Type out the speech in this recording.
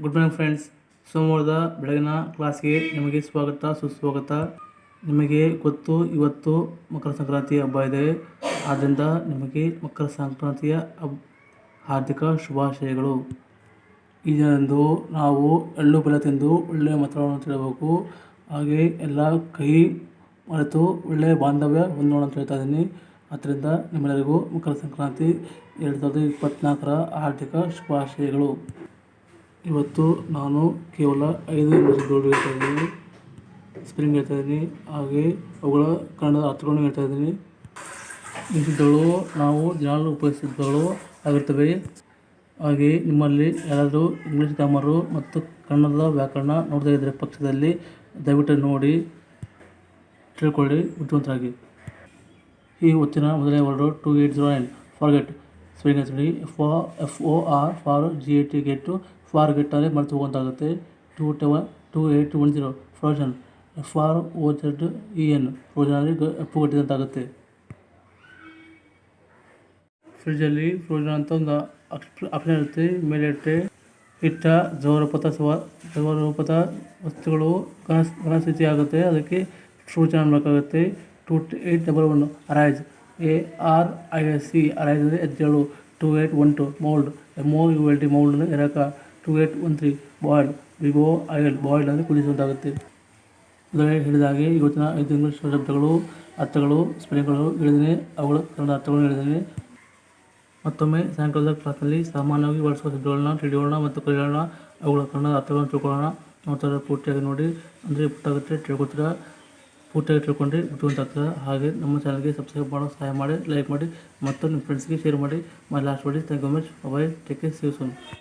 Good morning friends ಸೋಮವಾರದ ಬೆಳಗಿನ ಕ್ಲಾಸ್ಗೆ ನಿಮಗೆ ಸ್ವಾಗತ, ಸುಸ್ವಾಗತ. ನಿಮಗೆ ಗೊತ್ತು, ಇವತ್ತು ಮಕರ ಸಂಕ್ರಾಂತಿ ಹಬ್ಬ ಇದೆ. ಆದ್ದರಿಂದ ನಿಮಗೆ ಮಕರ ಸಂಕ್ರಾಂತಿಯ ಹಬ್, ಹಾರ್ದಿಕ ಶುಭಾಶಯಗಳು. ದಿನದಂದು ನಾವು ಎಳ್ಳು ಬೆಲ್ಲ ತಿಂದು ಒಳ್ಳೆಯ ಮಾತುಗಳನ್ನು ತಿಳಬೇಕು ಹಾಗೆ ಎಲ್ಲ ಕೈ ಮರೆತು ಒಳ್ಳೆಯ ಬಾಂಧವ್ಯ ಹೊಂದೋಣ ಅಂತ ಹೇಳ್ತಾ ಇದ್ದೀನಿ. ಆದ್ದರಿಂದ ನಿಮ್ಮೆಲ್ಲರಿಗೂ ಮಕರ ಸಂಕ್ರಾಂತಿ ಎರಡು ಸಾವಿರದ ಇಪ್ಪತ್ತ್ನಾಲ್ಕರ ಆರ್ಥಿಕ ಶುಭಾಶಯಗಳು. ಇವತ್ತು ನಾನು ಕೇವಲ ಐದು ಇಂಗ್ಲೀಷ್ಗಳು ಹೇಳ್ತಾ ಇದ್ದೀನಿ. ಸ್ಪೆಲ್ಲಿಂಗ್ ಹೇಳ್ತಾ ಇದ್ದೀನಿ. ಹಾಗೆ ಅವುಗಳ ಕನ್ನಡದ ಅರ್ಥಗಳನ್ನು ಹೇಳ್ತಾ ಇದ್ದೀನಿ. ಇಂಗ್ಲೀಷ್ಗಳು ನಾವು ದಿನಾಲು ಉಪಯೋಗಿಸಿದ್ದಳು ಆಗಿರ್ತವೆ. ಹಾಗೆ ನಿಮ್ಮಲ್ಲಿ ಯಾರಾದರೂ ಇಂಗ್ಲೀಷ್ ಗ್ರಾಮರು ಮತ್ತು ಕನ್ನಡದ ವ್ಯಾಕರಣ ನೋಡ್ತಾ ಇದ್ದರೆ ಪಕ್ಷದಲ್ಲಿ ದಯವಿಟ್ಟು ನೋಡಿ. ತಿಳ್ಕೊಳ್ಳಿ, ಬುದ್ಧಿವಂತರಾಗಿ. ಈ ಹೊತ್ತಿನ ಮೊದಲನೇ word two eight zero nine forget spelling ಹೇಳ್ತೀನಿ F O F O R for G E T get forget ಅಂದರೆ ಮರೆತು ಹೋಗುವಂತಾಗುತ್ತೆ two seven two eight one zero frozen F R O Z E N frozen ಅಂದರೆ ಗ ಅಪ್ಪು ಗಟ್ಟಿದಂತಾಗುತ್ತೆ ಫ್ರಿಜ್ಜಲ್ಲಿ frozen ಅಂತ ಒಂದು option ಇರುತ್ತೆ ಮೇಲೆ ಇರುತ್ತೆ ಹಿಟ್ಟ ಜವರಪಥ ಸವ ಜವರಪಥ ವಸ್ತುಗಳು ಘನ ಘನ ಸ್ಥಿತಿ ಆಗುತ್ತೆ ಅದಕ್ಕೆ frozen ಅನ್ನಬೇಕಾಗುತ್ತೆ two eight double one arise A R I S C ಅರೈದು ಎತ್ತೇಳು two two eight one two mould M O U L T mould ಎರಕ two eight one three boiled Vivo I L boiled ಅಂದರೆ ಕುಡಿಸುವಂತಾಗುತ್ತೆ ಮೊದಲೇ ಹೇಳಿದಾಗೆ ಇವತ್ತಿನ ಐದು English ಶಬ್ದಗಳು, ಅರ್ಥಗಳು ಸ್ಪೆಲಿಂಗ್ಗಳು ಹೇಳಿದ್ದೀನಿ. ಅವುಗಳ ಕನ್ನಡ ಅರ್ಥಗಳು ಹೇಳಿದ್ದೀನಿ. ಮತ್ತೊಮ್ಮೆ ಸಾಯಂಕಾಲದ ಕ್ಲಾಸ್ನಲ್ಲಿ ಸಾಮಾನ್ಯವಾಗಿ ಬಳಸುವ ಶಬ್ದಗಳನ್ನ ತಿಳಿಯೋಣ ಮತ್ತು ಕಲಿಯೋಣ. ಅವುಗಳ ಕನ್ನಡ ಅರ್ಥಗಳನ್ನು ತಿಳ್ಕೊಳ್ಳೋಣ. ನೋಡ್ತಾರೆ ಪೂರ್ತಿಯಾಗಿ ನೋಡಿ. ಅಂದರೆ ಪುಟ್ಟಾಗುತ್ತೆ ತಿಳ್ಕೊತೀರಾ? ಪೂರ್ತಿಯಾಗಿ ತಿಳ್ಕೊಂಡ್ರೆ ಬುದ್ಧಿವಂತ ಹಾಗೆ ನಮ್ಮ ಚಾನಲ್ಗೆ ಸಬ್ಸ್ಕ್ರೈಬ್ ಮಾಡೋ, ಸಹಾಯ ಮಾಡಿ ಲೈಕ್ ಮಾಡಿ ಮತ್ತು ನಿಮ್ಮ ಫ್ರೆಂಡ್ಸ್ಗೆ ಶೇರ್ ಮಾಡಿ. ಮೈ ಲಾಸ್ಟ್ ಮಾಡಿ thank you much bye take care save soon